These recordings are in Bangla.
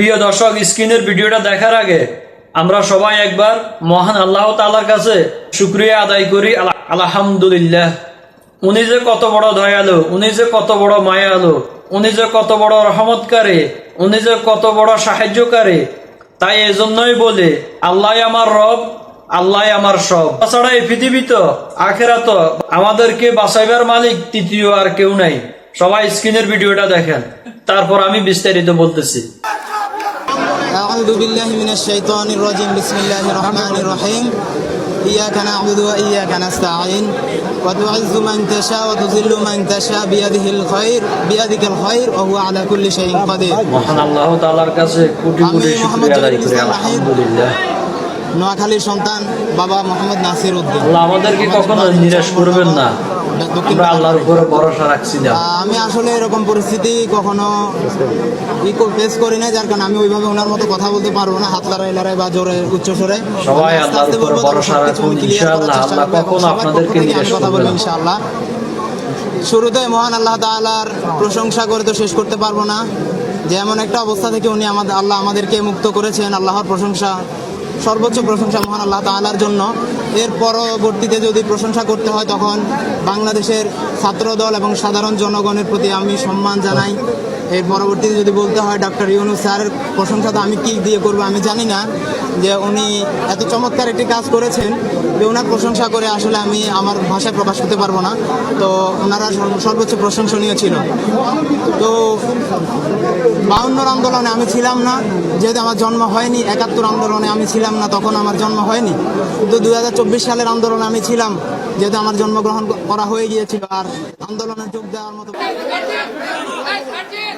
প্রিয় দর্শক, স্ক্রিনের ভিডিওটা দেখার আগে আমরা সবাই একবার মহান আল্লাহ তাআলার কাছে শুক্রিয়া আদায় করি। আল- আলহামদুলিল্লাহ। উনি যে কত বড় দয়ালু, উনি যে কত বড় মায়ালু, উনি যে কত বড় রহমতকারী, উনি যে কত বড় সাহায্যকারী, তাই এজন্যই বলে, আল্লাহ আমার রব, আল্লাহ আমার সব। তাছাড়া এই পৃথিবীতে আখেরাত আমাদেরকে বাঁচাইবার মালিক তৃতীয় আর কেউ নাই। সবাই স্ক্রিনের ভিডিওটা দেখেন। তারপর আমি বিস্তারিত বলতেছি। أعوذ بالله من الشيطان الرجيم بسم الله الرحمن الرحيم إياك نعبد وإياك نستعين وتعز من تشاء وتذل من تشاء بيده الخير بيدك الخير وهو على كل شيء قدير মহান আল্লাহ তাআলার কাছে কোটি আমি কোটি মোহাম্মদ শুকরিয়া আদায় জহিরুল করি ইসলাম নাহিদ। আলহামদুলিল্লাহ নোয়াখালীর সন্তান বাবা মোহাম্মদ নাসির উদ্দিন আল্লাহ আমাদেরকে কখনো নিরাশ করবেন না দক্ষিণ আমরা আল্লাহর উপরে ভরসা রাখছিলাম আমি আসলে এরকম পরিস্থিতি কখনো ফেস করি না যার কারণে আমি ওইভাবে ওনার মতো কথা বলতে পারব না হাত লড়াই লড়াই বা জোরে উচ্চ স্বরে। সবাই আল্লাহর আস্তে ভরসা রাখুন, আমি clear করার ইনশাআল্লাহ আল্লাহ কখনো আপনাদেরকে নিরাশ কথা করবে বলব না। ইনশাআল্লাহ। শুরুতে মহান আল্লাহ তাআলার প্রশংসা করে তো শেষ করতে পারব না। যে এমন একটা অবস্থা থেকে উনি আমাদের আল্লাহ আমাদেরকে মুক্ত করেছেন আল্লাহর প্রশংসা সর্বোচ্চ প্রশংসা মহান আল্লাহ তাআলার জন্য। এর পরবর্তীতে যদি প্রশংসা করতে হয়, তখন বাংলাদেশের ছাত্রদল এবং সাধারণ জনগণের প্রতি আমি সম্মান জানাই। এর পরবর্তীতে যদি বলতে হয় ডক্টর ইউনু স্যারের প্রশংসা তো আমি কি দিয়ে করব আমি জানি না, যে উনি এত চমৎকার একটি কাজ করেছেন যে ওনার প্রশংসা করে আসলে আমি আমার ভাষায় প্রকাশ করতে পারব না। তো ওনারা সর্বোচ্চ প্রশংসনীয় ছিল। তো বাউন্নর আন্দোলনে আমি ছিলাম না, যেহেতু আমার জন্ম হয়নি, একাত্তর আন্দোলনে আমি ছিলাম না, তখন আমার জন্ম হয়নি। কিন্তু দু হাজার চব্বিশ সালের আন্দোলনে আমি ছিলাম, যেহেতু আমার জন্মগ্রহণ করা হয়ে গিয়েছিল, আর আন্দোলনে যোগ দেওয়ার মতো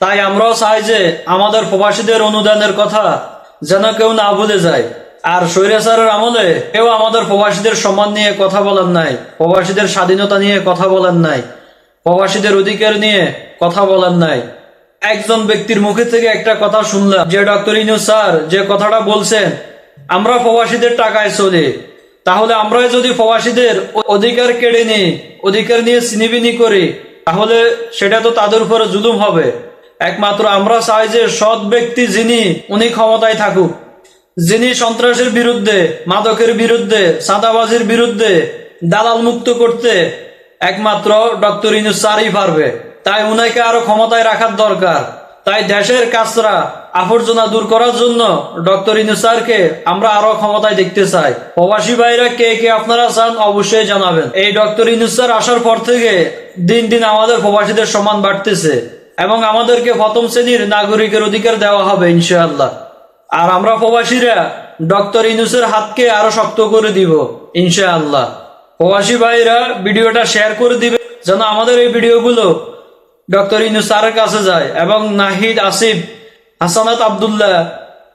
তাই আমরাও চাই যে আমাদের প্রবাসীদের অনুদানের কথা যেন কেউ না ভুলে যায়। আর স্বৈরাচারের আমলে কেউ আমাদের প্রবাসীদের সম্মান নিয়ে কথা বলেন নাই, প্রবাসীদের স্বাধীনতা নিয়ে কথা বলেন নাই, প্রবাসীদের অধিকার নিয়ে কথা বলেন নাই। একজন ব্যক্তির মুখে থেকে একটা কথা শুনলাম, যে ডক্টর ইনু স্যার যে কথাটা বলছেন, আমরা প্রবাসীদের টাকায় চলি। তাহলে আমরা যদি প্রবাসীদের অধিকার কেড়ে নিই, অধিকার নিয়ে সিনিবিনি করি, তাহলে সেটা তো তাদের উপরে জুলুম হবে। একমাত্র আমরা চাই যে সৎ ব্যক্তি যিনি, উনি ক্ষমতায় থাকুক। যিনি সন্ত্রাসের বিরুদ্ধে, মাদকের বিরুদ্ধে সাদাবাজির বিরুদ্ধে দালাল মুক্ত করতে একমাত্র ডক্টর ইনু স্যারই পারবে। তাই উনাকে আরও ক্ষমতায় রাখার দরকার। তাই দেশের কাছরা আবর্জনা দূর করার জন্য ডক্টর ইনু স্যারকে আমরা আরও ক্ষমতায় দেখতে চাই। প্রবাসী ভাইরা কে কে আপনারা চান অবশ্যই জানাবেন। এই ডক্টর ইনুস স্যার আসার পর থেকে দিন দিন আমাদের প্রবাসীদের সমান বাড়তেছে। এবং আমাদেরকে প্রথম শ্রেণির নাগরিকের অধিকার দেওয়া হবে, ইনশাআল্লাহ। আর আমরা প্রবাসীরা ডক্টর ইনুসের হাতকে আরও শক্ত করে দিব, ইনশাআল্লাহ। প্রবাসী ভাইরা ভিডিওটা শেয়ার করে দিবে, যেন আমাদের এই ভিডিওগুলো ডক্টর ইনুস স্যারের কাছে যায় এবং নাহিদ, আসিফ, হাসানাত আবদুল্লাহ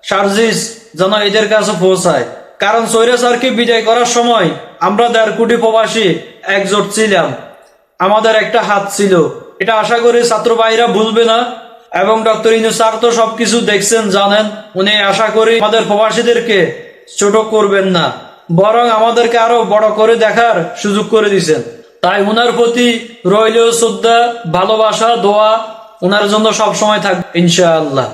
সার্জিস যেন এদের কাছে পৌঁছায়। কারণ সৈরা স্যারকে বিদায় করার সময় আমরা দেড় কোটি প্রবাসী একজোট ছিলাম। আমাদের একটা হাত ছিল। এটা আশা করে ছাত্র ভাইরা ভুলবে না। এবং ডক্টর ইনু স্যার তো সবকিছু দেখছেন, জানেন। উনি আশা করি আমাদের প্রবাসীদেরকে ছোট করবেন না। বরং আমাদেরকে আরও বড় করে দেখার সুযোগ করে দিচ্ছেন তাই উনার প্রতি রইল শ্রদ্ধা, ভালোবাসা, দোয়া, উনার জন্য সবসময় থাকবে, ইনশাআল্লাহ।